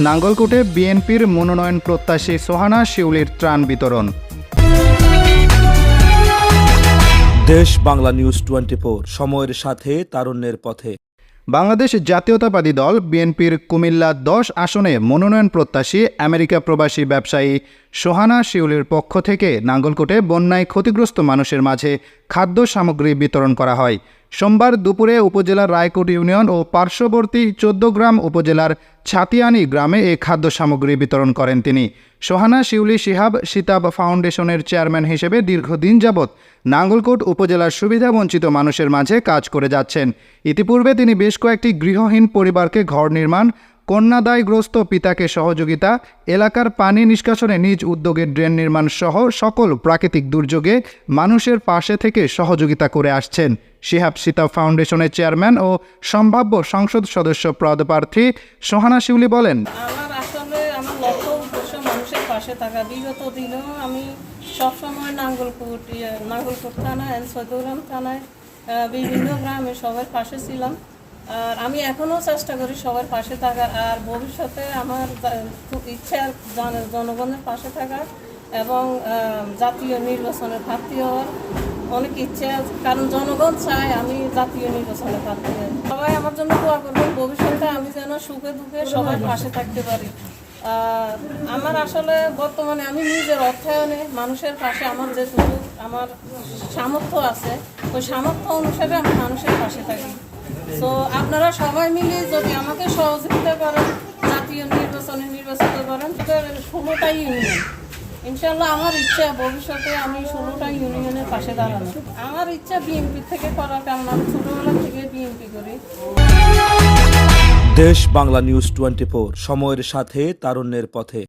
নাঙ্গলকোটে বিএনপির মনোনয়ন প্রত্যাশী সোহানা শিউলির ত্রাণ বিতরণ। দেশ বাংলা নিউজ টোয়েন্টি সময়ের সাথে তারুণ্যের পথে। বাংলাদেশ জাতীয়তাবাদী দল বিএনপির কুমিল্লা দশ আসনে মনোনয়ন প্রত্যাশী আমেরিকা প্রবাসী ব্যবসায়ী সোহানা শিউলির পক্ষ থেকে নাঙ্গলকোটে বন্যায় ক্ষতিগ্রস্ত মানুষের মাঝে খাদ্য সামগ্রী বিতরণ করা হয়। সোমবার দুপুরে উপজেলার রায়কোট ইউনিয়ন ও পার্শ্ববর্তী চোদ্দগ্রাম উপজেলার ছাতিয়ানি গ্রামে এই খাদ্য সামগ্রী বিতরণ করেন তিনি। সোহানা শিউলি শিহাব সিতাব ফাউন্ডেশনের চেয়ারম্যান হিসেবে দীর্ঘদিন যাবৎ নাঙ্গলকোট উপজেলার সুবিধাবঞ্চিত মানুষের মাঝে কাজ করে যাচ্ছেন। ইতিপূর্বে তিনি বেশ কয়েকটি গৃহহীন পরিবারকে ঘর নির্মাণ কন্যাদায়গ্রস্ত পিতাকে সহযোগিতা, এলাকার পানি নিষ্কাশনে নিজ উদ্যোগে ড্রেন নির্মাণ সহ সকল প্রাকৃতিক দুর্যোগে মানুষের পাশে থেকে সহযোগিতা করে আসছেন। শিহাব সিতাব ফাউন্ডেশনের চেয়ারম্যান ও সম্ভাব্য সংসদ সদস্য পদপ্রার্থী সোহানা শিউলি বলেন পাশে থাকা। বিগত দিনেও আমি সবসময় থানায় থানায় বিভিন্ন গ্রামে সবার পাশে ছিলাম। আর আমি এখনও চেষ্টা করি সবার পাশে থাকার। আর ভবিষ্যতে আমার ইচ্ছা জন- জনগণের পাশে থাকার এবং জাতীয় নির্বাচনে প্রার্থী হওয়ার অনেক ইচ্ছে কারণ জনগণ চায় আমি জাতীয় নির্বাচনে প্রার্থী হই। সবাই আমার জন্য দোয়া করবেন, ভবিষ্যতে আমি যেন সুখে দুঃখে সবার পাশে থাকতে পারি। আমার আসলে বর্তমানে আমি নিজের অর্থায়নে মানুষের পাশে আমার যেটুকু আমার সামর্থ্য আছে, ওই সামর্থ্য অনুসারে আমি মানুষের পাশে থাকি। তো আপনারা সবাই মিলে যদি আমাকে সহযোগিতা করেন, জাতীয় নির্বাচনে নির্বাচিত করেন ষোলোটাই ইউনিয়ন ইনশাল্লাহ আমার ইচ্ছা ভবিষ্যতে আমি ষোলোটা ইউনিয়নের পাশে দাঁড়ানো। আমার ইচ্ছা বিএনপি থেকে করার, কারণ আমি ছোটোবেলা থেকে বিএনপি করি। দেশ বাংলা নিউজ টোয়েন্টি সময়ের সাথে, তারুণ্যের পথে।